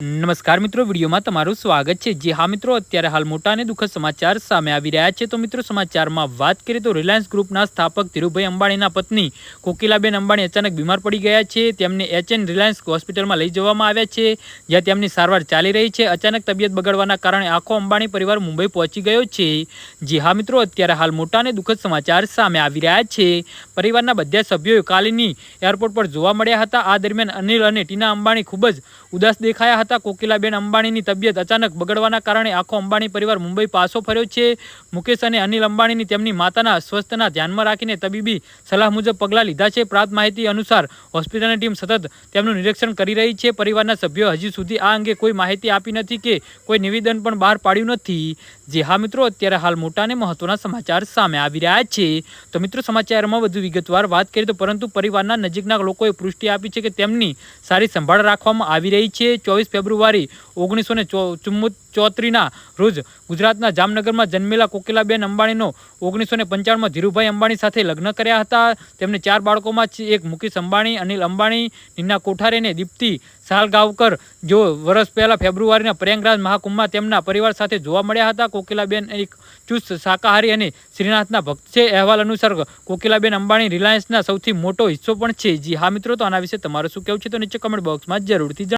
નમસ્કાર મિત્રો, વિડીયોમાં તમારું સ્વાગત છે. જે હા મિત્રો, અત્યારે હાલ મોટા અને દુઃખદ સમાચાર સામે આવી રહ્યા છે. તો મિત્રો, સમાચારમાં વાત કરીએ તો રિલાયન્સ ગ્રુપના સ્થાપક ધીરુભાઈ અંબાણીના પત્ની કોકિલાબેન અંબાણી અચાનક બીમાર પડી ગયા છે. તેમને એચએન રિલાયન્સ હોસ્પિટલમાં લઈ જવામાં આવ્યા છે, જ્યાં તેમની સારવાર ચાલી રહી છે. અચાનક તબિયત બગડવાના કારણે આખો અંબાણી પરિવાર મુંબઈ પહોંચી ગયો છે. જે હા મિત્રો, અત્યારે હાલ મોટા અને દુઃખદ સમાચાર સામે આવી રહ્યા છે. પરિવારના બધા સભ્યોએ કાલીની એરપોર્ટ પર જોવા મળ્યા હતા. આ દરમિયાન અનિલ અને ટીના અંબાણી ખૂબ જ ઉદાસ દેખાયા હતા. કોકિલાબેન અંબાણીની તબિયત અચાનક બગડવાના કારણે આખો અંબાણી પરિવાર મુંબઈ પાછો ફર્યો છે. મુકેશ અને અનિલ અંબાણીની તેમની માતાના સ્વસ્થના ધ્યાનમાં રાખીને તબીબી સલાહ મુજબ પગલાં લીધા છે. પ્રાપ્ત માહિતી અનુસાર હોસ્પિટલની ટીમ સતત તેમનું નિરીક્ષણ કરી રહી છે. પરિવારના સભ્યો હજી સુધી આ અંગે કોઈ માહિતી આપી નથી કે કોઈ નિવેદન પણ બહાર પાડ્યું નથી. જે હા મિત્રો, અત્યારે હાલ મોટા અને મહત્વના સમાચાર સામે આવી રહ્યા છે. તો મિત્રો, સમાચારમાં વધુ વિગતવાર વાત કરીએ તો પરંતુ પરિવારના નજીકના લોકોએ પુષ્ટિ આપી છે કે તેમની સારી સંભાળ રાખવામાં આવી રહી છે. ચોવીસ ફેબ્રુઆરી ઓગણીસો ને ચોત્રીના રોજ ગુજરાતના જામનગરમાં જન્મેલા કોકિલાબેન અંબાણીનો ઓગણીસો ને પંચાણુંમાં ધીરુભાઈ અંબાણી સાથે લગ્ન કર્યા હતા. તેમને ચાર બાળકોમાં એક મુકેશ અંબાણી, અનિલ અંબાણી, નીના કોઠારી અને દીપ્તિ સાલગાવકર જો વર્ષ પહેલાં ફેબ્રુઆરીના પ્રયાગરાજ મહાકુંભમાં તેમના પરિવાર સાથે જોવા મળ્યા હતા. કોકિલાબેન એક ચુસ્ત, શાકાહારી અને શ્રીનાથના ભક્ત છે. અહેવાલ અનુસાર કોકિલાબેન અંબાણી રિલાયન્સના સૌથી મોટો હિસ્સો પણ છે. જી હા મિત્રો, તો આના વિશે તમારું શું કહેવું છે? તો નીચે કમેન્ટ બોક્સમાં જરૂરથી